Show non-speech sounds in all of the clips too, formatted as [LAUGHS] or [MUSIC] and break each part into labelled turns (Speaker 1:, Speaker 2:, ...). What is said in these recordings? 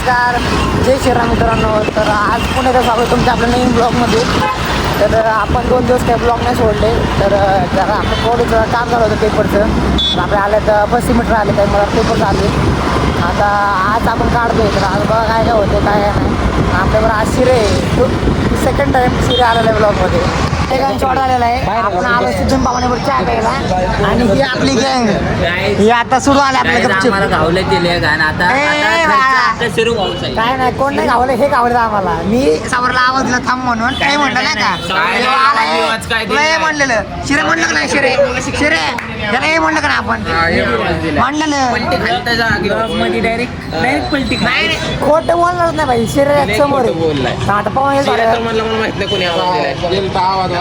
Speaker 1: नमस्कार. जय श्रीराम मित्रांनो. तर आज पुणे तर आपण तुमच्या आपल्या नवीन ब्लॉगमध्ये. तर आपण दोन दिवस काही ब्लॉग नाही सोडले. तर जरा आपलं थोडंसं काम झालं होतं पेपरचं तर आपल्या आले तर बस्सी मीटर आले काही मला पेपर आले आता आज आपण काढतोय. तर आज बघा काय काय होते काय नाही. आपल्याबरोबर आज शिरे सेकंड टाईम शिरे आलेला आहे ब्लॉगमध्ये. ठिकाणी शॉट आलेला आहे. आपण आलो सिद्धून पावण्यावर चहा प्यायला. आणि ही आपली गँग. ही आता सुरू आली आपल्या गपचूप.
Speaker 2: गावले गाणं आता सुरू आहे.
Speaker 1: काय नाही कोण नाही गावलं हे गावलं आम्हाला. मी सावरला आवाज दिला थांब म्हणून. काय म्हणलं नाही का? म्हणलेलं. शिरे म्हणलं का नाही शिरे? शिरे? त्याला हे म्हणलं का आपण? म्हणलेलं.
Speaker 2: डायरेक्ट डायरेक्ट पलटी
Speaker 1: नाही खोटं बोलणारच नाही भाई. शिरे समोर. आता पाहून हे झालं.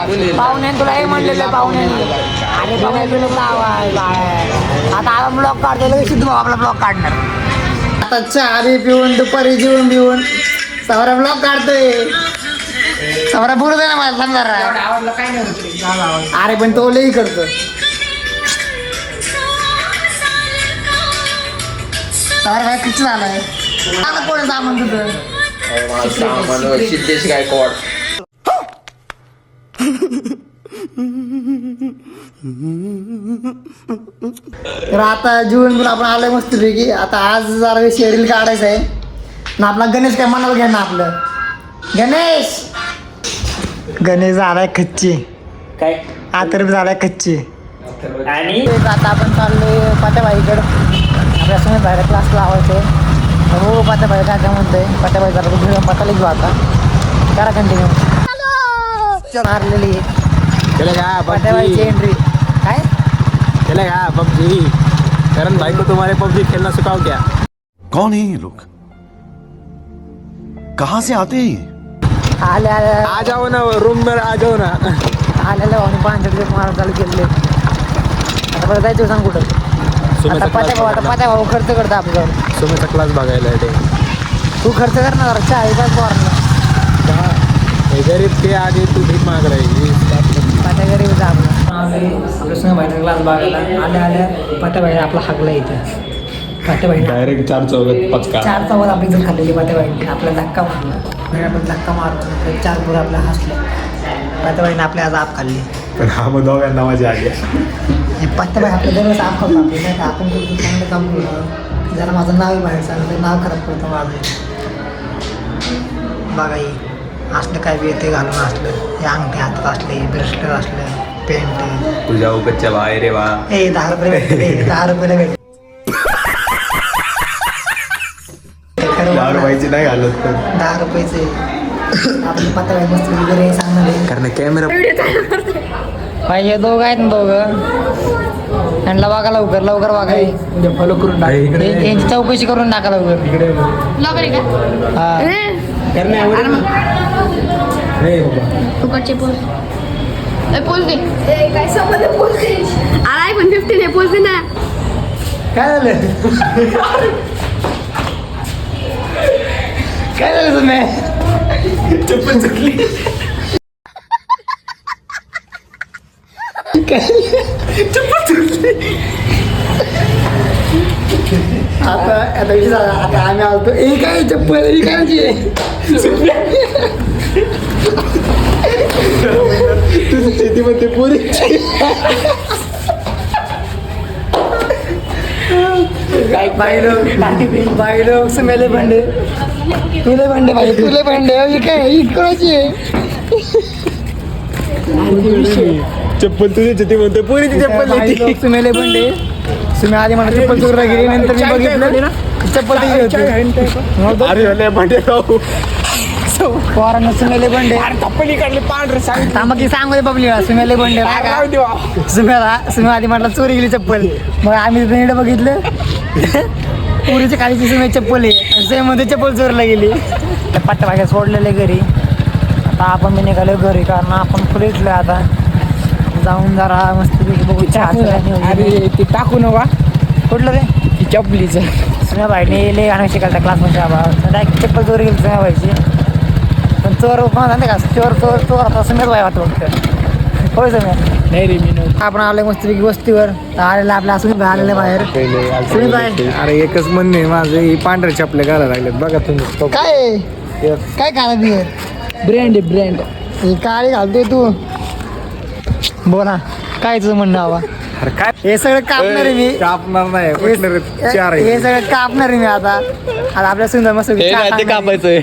Speaker 1: पाहुण्याने तुला हे म्हणलेलं पाहुण्याने अरे पाहुणे तुला तुला आवाज बाळा. आता आपण ब्लॉक काढतो लगेच सिद्धू भाऊ आपला ब्लॉक काढणार. आता चहा बी पिऊन दुपारी जेवून बिवून सवरा ब्लॉक काढतोय. सवरा दे ना मला समजा अरे पण तो लई करतो. सवरा काय किती झालाय? आता कोण सामान तुझं?
Speaker 3: सिद्धेश गायकवाड.
Speaker 1: तर आता जीवन पण आपण आलोय मस्तपैकी. आता आज जरा शेरील काढायचं आहे. ना आपला गणेश काय मनाला घ्या ना आपलं. गणेश! गणेश झालाय कच्ची.
Speaker 2: काय?
Speaker 1: आतर झालाय कच्ची.
Speaker 2: आणि?
Speaker 1: आता आपण चाललोय पाट्याबाईकडं. आपल्यासमोर बाहेर क्लास लावायचं हो पाट्याबाई काय काय म्हणतोय? पाट्याबाई जरा पटाला घेऊ आता. करा कंटिन्यू मारलेली पाट्याबाईची एंट्री काय
Speaker 4: चलेगा पबजी करण भाई को तुम्हारे पबजी खेलना सिखाओ क्या
Speaker 5: कौन है ये लोग? कहां से आते हैं ये?
Speaker 1: आले आले
Speaker 4: आ जाओ ना रूम में आ जाओ ना.
Speaker 1: आलेलं आणि पांढरे दिवस मारा चालू केले आता परत जायचं सांग कुठं? आता
Speaker 4: सुमेचा
Speaker 1: पात्या भाऊ आता
Speaker 4: क्लास
Speaker 1: पात्या भाऊ खर्च करतो आपल्यावर
Speaker 4: सुमेचा क्लास बघायला ते
Speaker 1: तू खर्च कर ना जरा. चहा काय पोरांना
Speaker 4: गरीब के आगे तू भीक माग रही
Speaker 1: पात्या गरीब जा आपला. आपल्या संग बाहेर क्लास बघायला आल्या आल्या पात्या बाहेर आपला हागला इथं. पात्या बाहेर
Speaker 4: डायरेक्ट चार चौघत पचका.
Speaker 1: चार चौघात आपली जर खाल्लेली पात्या बाईने आपला धक्का मारला. आपण धक्का मारतो तर चार पोरं आपल्या हसले. पात्या बाईने आपल्या आज आप खाल्ली.
Speaker 4: पण हा मग दोघांना मजा आली
Speaker 1: हे पत्ता बाई आपल्या दरवेळेस आप खातो. आपले नाही का? आपण कुठं चांगलं काम करतो जरा माझं नाव बाहेर चाललं नाव खराब करतो माझं. बघा असलं काय बी येते घालून असलं हे अंगठी हातात असले ब्रेसलेट असलं पेंट
Speaker 3: तुझ्या उगतच्या बाहेर रे वा
Speaker 1: ए दहा रुपये भेटते दहा रुपयाला भेट खरं [LAUGHS]
Speaker 4: दहा. रुपयाची नाही घालत पण.
Speaker 1: दहा रुपयाचे. आपली पत्ता बाई मस्त वगैरे सांगणार
Speaker 4: कारण कॅमेरा
Speaker 1: भाई हे दोघं आहेत ना दोघं? त्यांना बघा लवकर लवकर बघा.
Speaker 4: फॉलो करून
Speaker 1: हे- यांची चौकशी करून टाका लवकर.
Speaker 6: आहे का?
Speaker 1: हा.
Speaker 4: करणे
Speaker 6: फुकटचे पोल. ए, पोल दे. काय संबंध पोल दे? अरे आयफोन फिफ्टीन आहे पोल दे ना.
Speaker 1: काय झालं? काय झालं तुम्ही
Speaker 4: चप्पल चुकली.
Speaker 1: आता आता विषय झाला. आता आम्ही आलतो. ए काय चप्पल ही काय
Speaker 4: तुझं शेतीमध्ये पुरी.
Speaker 1: बाई लोक बाई लोक सुमेले भांडे. तुले भांडे भाई तुले भांडे. ही काय
Speaker 4: चप्पल तुझी शेती म्हणते पुरीची चप्पल
Speaker 1: भांडे. सुमे आधी म्हणा चप्पल चोरला गेली नंतर मी बघितलं. चप्पल तिकडे होती.
Speaker 4: अरे भले भांडे
Speaker 1: पोरांना सुमेले भांडे.
Speaker 4: चप्पली पांढरे सांग
Speaker 1: थांबा की सांगू दे बबलीला सुमेले
Speaker 4: देवा.
Speaker 1: सुम्याला सुम्या आधी म्हटलं चोरी गेली चप्पल. मग आम्ही नीट बघितलं. पुरीच्या खालीची सुम्या चप्पल आहे. चप्पल चोरला गेली. त्या पट्टा सोडलेले घरी. आता आपण मी निघालो घरी कारण आपण फुल आता. जाऊन जरा मस्त बघू चहा
Speaker 2: अरे ते टाकू नका
Speaker 1: कुठलं रे
Speaker 2: ती चपलीचं.
Speaker 1: सुम्या भाईने लय गाणं शिकायला क्लासमध्ये आबा डायरेक्ट चप्पल चोरी गेली सुम्या भाईची पण चोर कोण का? चोर चोर चोर आता सुम्याच भाई वाटतो होय सुम्या.
Speaker 2: नाही रे मी
Speaker 1: आपण आलोय मस्तपैकी वस्तीवर. तर आलेला आपल्या सुनील भाई आलेले बाहेर. सुनील भाई
Speaker 4: अरे एकच म्हणणे माझं ही पांढऱ्या चपल्या घालायला लागलेत. बघा तुम्ही.
Speaker 1: काय? काय खाणार बियर?
Speaker 2: ब्रँड आहे ब्रँड
Speaker 1: ही काळी घालतोय तू. बोला काय तुझं म्हणणं हवा
Speaker 4: अरे काय?
Speaker 1: हे सगळं कापणार आहे मी.
Speaker 4: कापणार नाही
Speaker 1: हे
Speaker 4: कुठले रे? चार
Speaker 1: हे
Speaker 4: आहे
Speaker 1: सगळं कापणार आहे मी आता. आता आपल्या सुंदर मस्त
Speaker 3: हे काय ते कापायचंय.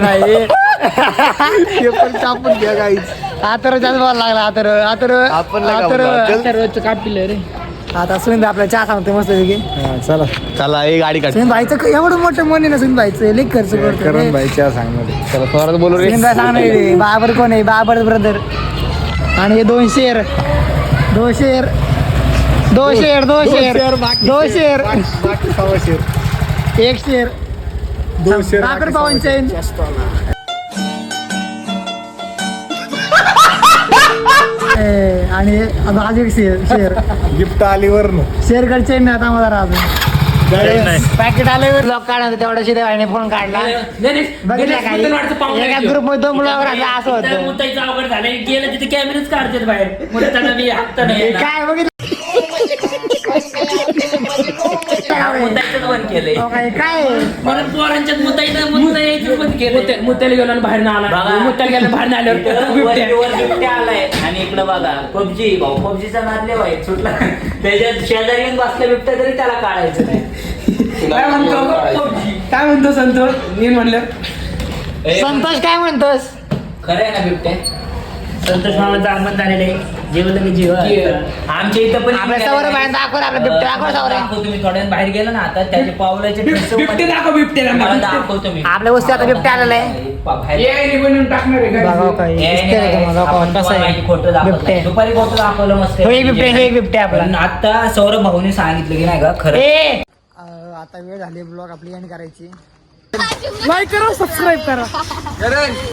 Speaker 1: नाही हे-
Speaker 4: हे पण कापून घ्या गाईच
Speaker 1: आतर जास्त बोलायला लागला आतर आतर
Speaker 3: आपण. चल.
Speaker 2: कापिलं रे.
Speaker 1: आता सुनील आपल्याला चहा सांगतो मस्त पैकी.
Speaker 4: चला.
Speaker 3: चला ही गाडी काढ.
Speaker 1: सुनील भाईचं क- एवढं मोठं मन आहे ना सुनील भाईचं लई खर्च करतो
Speaker 4: करण. भाई चहा सांगमध्ये
Speaker 3: चला बोलू रे.
Speaker 1: सुनील भाई सांगणार रे बाबर कोण आहे? बाबर ब्रदर आणि हे दोन शेर. दोन शेर. दोन शेर दोन शेर. दोन शेर.
Speaker 4: बाकी सव्वा शेर.
Speaker 1: एक शेर.
Speaker 4: दोन शेर
Speaker 1: बाकर पवन चैन आणि अजून एक शेर शेर
Speaker 4: गिफ्ट आली वरनं
Speaker 1: शेरगड चेन नाही आता मला अजून. पॅकेट आले ब्लॉक काढा तेवढा शिदे भाईने फोन काढला. बघितलं काही? एका ग्रुपमध्ये दोन ब्लॉग राहते असं होतं.
Speaker 2: मुताईचं अवघड झालं गेलं तिथे कॅमेराच काढतात बाहेर. मुताना मी हात नाही येणार.
Speaker 1: काय बघितलं?
Speaker 2: केलंय.
Speaker 1: अहो, काय?
Speaker 2: म्हणून पोरांच्यात यायचं बंद केलं मुत्याला गेलो आणि बाहेर आला. मुत्याला गेलो बाहेर आल्यावर. बिबट्या.
Speaker 7: आलाय. आणि इकडं बघा पबजी भाऊ पबजीचा नादले वाईट सुटला. त्याच्यात शेजारी येऊन बसल्या बिबट्या तरी त्याला काढायचं नाही.
Speaker 2: काय म्हणतो? काय म्हणतो संतोष? मी म्हणलं.
Speaker 1: संतोष काय म्हणतोस?
Speaker 7: खरं आहे ना बिबट्या? संतोष मामाचं आगमन झालेलं आहे. जेवलं की आमच्या इथं पण
Speaker 1: आपल्या सवरे बाहेर दाखव रे, आपल्या बिबट्या दाखव सवरे.
Speaker 7: दाखव तुम्ही. थोड्या बाहेर गेलो ना आता त्याचे पावलाचे ठसे
Speaker 2: बिबटे दाखव
Speaker 7: मला
Speaker 2: बिबटे.
Speaker 7: दाखवतो मी
Speaker 1: आपल्या वस्ती आता बिबट्या आलेला आहे.
Speaker 7: पा- बाहेर-
Speaker 2: AI ने बनवून टाकणार आहे
Speaker 1: बघाव
Speaker 2: काय.
Speaker 1: काय
Speaker 7: ए,
Speaker 1: दिसतंय का तुम्हाला?
Speaker 7: आपण
Speaker 1: बघाव, कसं
Speaker 7: तुम्हाला माहिती खोटं
Speaker 1: आहे
Speaker 7: दाखवत
Speaker 1: बिबट्या.
Speaker 7: नाही. दुपारी खोटं दाखवलं मस्त
Speaker 1: एक बिबट्या एक बिबट्या आपला.
Speaker 7: पण आता सौरभ भाऊने सांगितलं की नाही का खरं.
Speaker 1: ए! आता वेळ झाली ब्लॉग आपली एंड करायची. लाईक करा सबस्क्राईब करा.